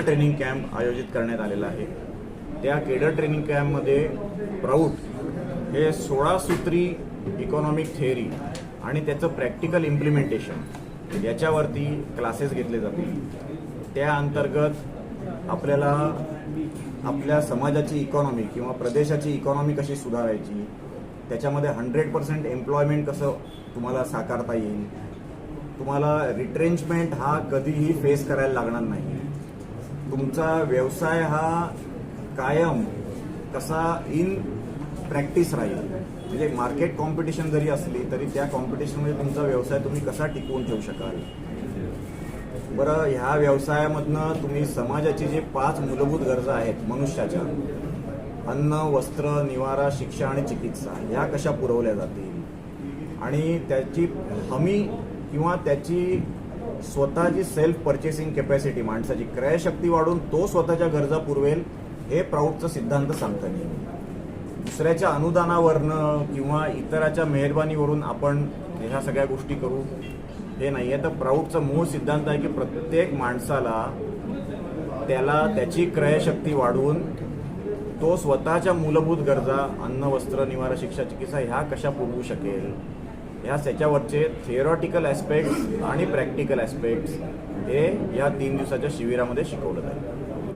Cadre training camp आयोजित करण्यात आलेला आहे. त्या केडर ट्रेनिंग कॅम्पमध्ये प्राऊड हे सोळा सूत्री इकॉनॉमिक थेअरी आणि त्याचं प्रॅक्टिकल इम्प्लिमेंटेशन याच्यावरती क्लासेस घेतले जातील. त्या अंतर्गत आपल्याला आपल्या समाजाची इकॉनॉमी किंवा प्रदेशाची इकॉनॉमी कशी सुधारायची त्याच्यामध्ये हंड्रेड पर्सेंट एम्प्लॉयमेंट कसं तुम्हाला साकारता येईल तुम्हाला रिट्रेंचमेंट हा कधीही फेस करायला लागणार नाही. तुमचा व्यवसाय हा कायम कसा इन प्रॅक्टिस राहील. म्हणजे मार्केट कॉम्पिटिशन जरी असली तरी त्या कॉम्पिटिशनमध्ये तुमचा व्यवसाय तुम्ही कसा टिकवून ठेवू शकाल? बरं ह्या व्यवसायामधनं तुम्ही समाजाची जे पाच मूलभूत गरजा आहेत मनुष्याच्या अन्न वस्त्र निवारा शिक्षा आणि चिकित्सा ह्या कशा पुरवल्या जातील? आणि त्याची हमी किंवा त्याची स्वतःची सेल्फ परचेसिंग कॅपॅसिटी माणसाची क्रयशक्ती वाढून तो स्वतःच्या गरजा पुरवेल हे प्राऊडचा सिद्धांत सांगता येईल दुसऱ्याच्या अनुदानावरनं किंवा इतराच्या मेहरबानीवरून आपण ह्या सगळ्या गोष्टी करू हे नाही आहे तर प्राऊडचा मूळ सिद्धांत आहे की प्रत्येक माणसाला त्याला त्याची क्रयशक्ती वाढवून तो स्वतःच्या मूलभूत गरजा अन्न वस्त्र निवारा शिक्षा चिकित्सा ह्या कशा पुरवू शकेल? ह्या त्याच्यावरचे थिअरॉटिकल ॲस्पेक्ट्स आणि प्रॅक्टिकल ॲस्पेक्ट्स हे या तीन दिवसाच्या शिबिरामध्ये शिकवलं जाईल.